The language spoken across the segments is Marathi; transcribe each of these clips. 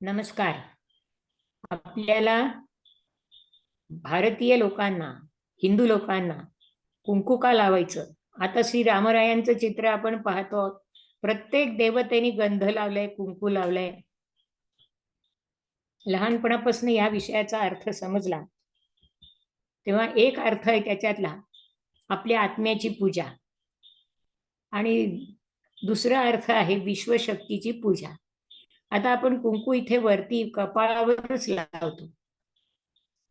नमस्कार. आपल्याला भारतीय लोकांना हिंदू लोकांना कुंकू का लावायचं? आता श्री रामरायांचं चित्र आपण पाहतो आहोत. प्रत्येक देवतेने गंध लावलाय कुंकू लावलाय. लहानपणापासून या विषयाचा अर्थ समजला. तेव्हा एक अर्थ आहे त्याच्यातला आपल्या आत्म्याची पूजा. आणि दुसरा अर्थ आहे विश्वशक्तीची पूजा. आता आपण कुंकू इथे वरती कपाळावरच लावतो.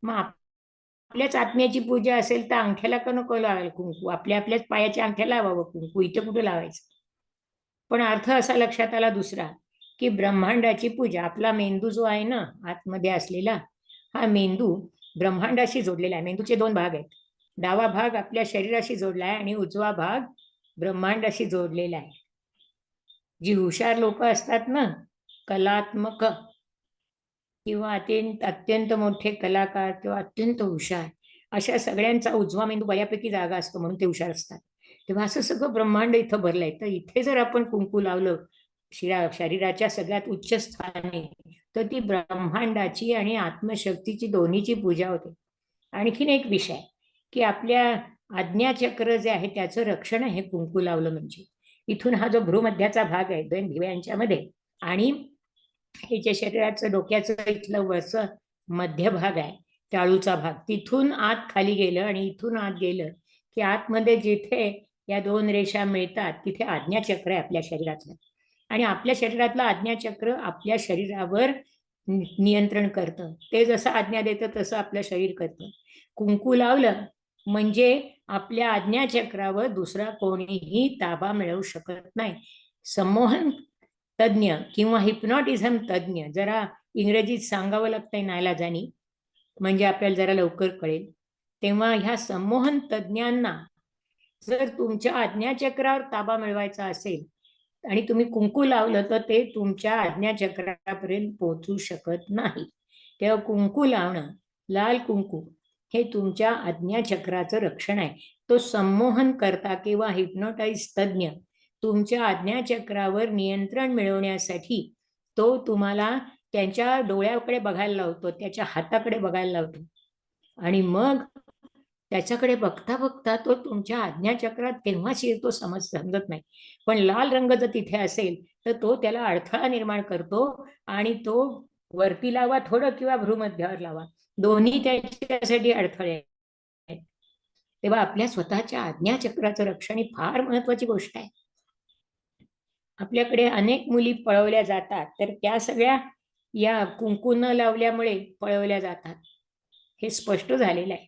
मग आपल्याच आत्म्याची पूजा असेल तर अंगठ्याला का नको लावायला कुंकू? आपल्या आपल्याच पायाच्या अंगठ्याला लावावं कुंकू? इथे कुठे लावायचं? पण अर्थ असा लक्षात आला दुसरा की ब्रह्मांडाची पूजा आपला मेंदू जो आहे ना आतमध्ये असलेला हा मेंदू ब्रह्मांडाशी जोडलेला आहे. मेंदूचे दोन भाग आहेत. डावा भाग आपल्या शरीराशी जोडला आहे आणि उजवा भाग ब्रह्मांडाशी जोडलेला आहे. जी हुशार लोक असतात ना कलात्मक किंवा अत्यंत अत्यंत मोठे कलाकार किंवा अत्यंत हुशार अशा सगळ्यांचा उजवा मेंदू बऱ्यापैकी जागा असतो म्हणून ते हुशार असतात. तेव्हा असं सगळं ब्रह्मांड इथं भरलंय. तर इथे जर आपण कुंकू लावलं शिरा शरीराच्या सगळ्यात उच्च स्थानी तर ती ब्रह्मांडाची आणि आत्मशक्तीची दोन्हीची पूजा होते. आणखीन एक विषय की आपल्या आज्ञाचक्र जे आहे त्याचं रक्षण हे कुंकू लावलं म्हणजे. इथून हा जो भ्रूमध्याचा भाग आहे दोन भिव्यांच्या मध्ये आणि हिच्या शरीराचं डोक्याचं इथलं वरचं मध्य भाग आहे टाळूचा भाग. तिथून आत खाली गेलं आणि इथून आत गेलं की आतमध्ये जिथे या दोन रेषा मिळतात तिथे आज्ञाचक्र आहे आपल्या शरीरातलं. आणि आपल्या शरीरातलं आज्ञाचक्र आपल्या शरीरावर नियंत्रण करतं. ते जसं आज्ञा देतं तसं आपलं शरीर करतं. कुंकू लावलं म्हणजे आपल्या आज्ञाचक्रावर दुसरा कोणीही ताबा मिळवू शकत नाही. संमोहन तज्ञ किंवा हिप्नॉटिझम तज्ञ जरा इंग्रजीत सांगावं लागतंय नायलाजानी म्हणजे आपल्याला जरा लवकर कळेल. तेव्हा ह्या संमोहन तज्ज्ञांना जर तुमच्या आज्ञाचक्रावर ताबा मिळवायचा असेल आणि तुम्ही कुंकू लावलं तर ते तुमच्या आज्ञाचक्रापर्यंत पोहोचू शकत नाही. तेव्हा कुंकू लावणं लाल कुंकू हे तुमच्या आज्ञाचक्राचं रक्षण आहे. तो संमोहन करता किंवा हिप्नोटाईज तज्ञ तुमच्या आज्ञाचक्रावर नियंत्रण मिळवण्यासाठी तो तुम्हाला त्यांच्या डोळ्याकडे बघायला लावतो त्याच्या हाताकडे बघायला लावतो. आणि मग त्याच्याकडे बघता बघता तो तुमच्या आज्ञाचक्रात केव्हा शिरतो समज समजत नाही. पण लाल रंग जर तिथे असेल तर तो त्याला अडथळा निर्माण करतो आणि तो वरती लावा थोडं किंवा भ्रूमध्यावर लावा. दोन्ही त्याच्यासाठी अडथळे आहेत. तेव्हा आपल्या स्वतःच्या आज्ञाचक्राचं रक्षण ही फार महत्वाची गोष्ट आहे. आपल्याकडे अनेक मुली पळवल्या जातात तर त्या सगळ्या या कुंकू न लावल्यामुळे पळवल्या जातात. हे स्पष्ट झालेलं आहे.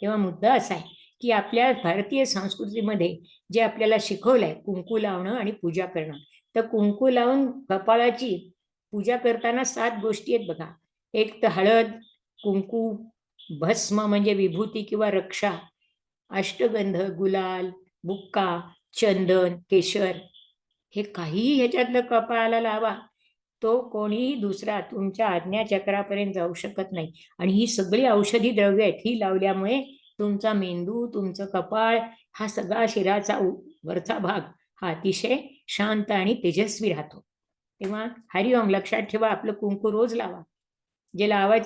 तेव्हा मुद्दा असा आहे की आपल्या भारतीय संस्कृतीमध्ये जे आपल्याला शिकवलंय कुंकू लावणं आणि पूजा करणं तर कुंकू लावून कपाळाची पूजा करताना सात गोष्टी आहेत बघा. एक तर हळद कुंकू भस्म म्हणजे विभूती किंवा रक्षा अष्टगंध गुलाल बुक्का चंदन केशर हे काहीही ह्याच्यातलं कपाळाला लावा. तो कोणीही दुसरा तुमच्या आज्ञाचक्रापर्यंत जाऊ शकत नाही. आणि ही सगळी औषधी द्रव्य आहेत ही लावल्यामुळे तुमचा मेंदू तुमचं कपाळ हा सगळा शिराचा वरचा भाग हा अतिशय शांत आणि तेजस्वी राहतो. तेव्हा हरिओम लक्षात ठेवा आपलं कुंकू रोज लावा. जे लावायचं